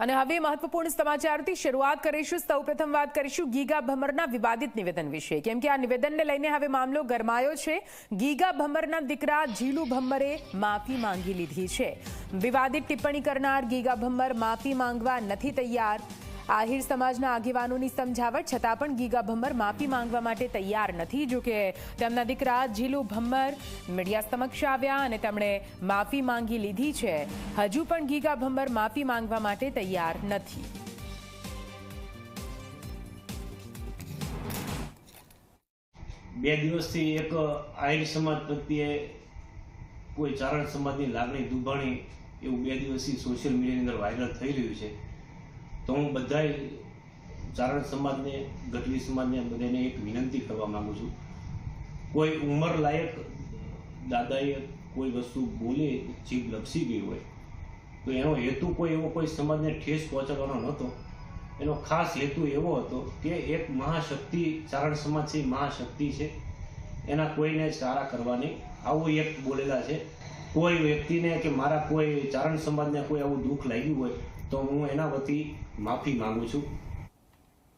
અને હવે મહત્વપૂર્ણ સમાચારથી શરૂઆત કરીશું. સૌપ્રથમ વાત કરીશું ગીગા ભમરના વિવાદિત નિવેદન વિશે. કેમ કે આ નિવેદનને લઈને હવે મામલો ગરમાયો છે. ગીગા ભમરના દીકરા જીલુ ભમ્મરે માફી માંગી લીધી છે. વિવાદિત ટિપ્પણી કરનાર ગીગા ભમ્મર માફી માંગવા નથી તૈયાર. આહિર સમાજના આગેવાનોની સમજાવટ, છતાં પણ ગીગા ભમ્મર માફી માંગવા માટે તૈયાર નથી. જો કે તેમના દીકરા જીલુ ભમ્મર મીડિયા સમક્ષ આવ્યા અને તેમણે માફી માંગી લીધી છે. હજુ પણ ગીગા ભમ્મર માફી માંગવા માટે તૈયાર નથી. બે દિવસથી એક આહિર સમાજ પ્રત્યે કોઈ ચારણ સમાજની લાગણી દુભાણી એવું બે દિવસથી સોશિયલ મીડિયાની અંદર વાયરલ થઈ રહ્યું છે. તો હું બધાય ચારણ સમાજને, ગઢવી સમાજને બધાને એક વિનંતી કરવા માગું છું. કોઈ ઉંમર લાયક દાદાએ કોઈ વસ્તુ બોલે જીભ લપસી ગઈ હોય, તો એનો હેતુ કોઈ એવો કોઈ સમાજને ઠેસ પહોંચાડવાનો નહોતો. એનો ખાસ હેતુ એવો હતો કે એક મહાશક્તિ, ચારણ સમાજ છે મહાશક્તિ છે. એના કોઈને સારા કરવાની આવું એક બોલેલા છે. કોઈ વ્યક્તિને કે મારા કોઈ ચારણ સમાજને કોઈ આવું દુઃખ લાગ્યું હોય તો હું એના વતી માફી માંગુ છું.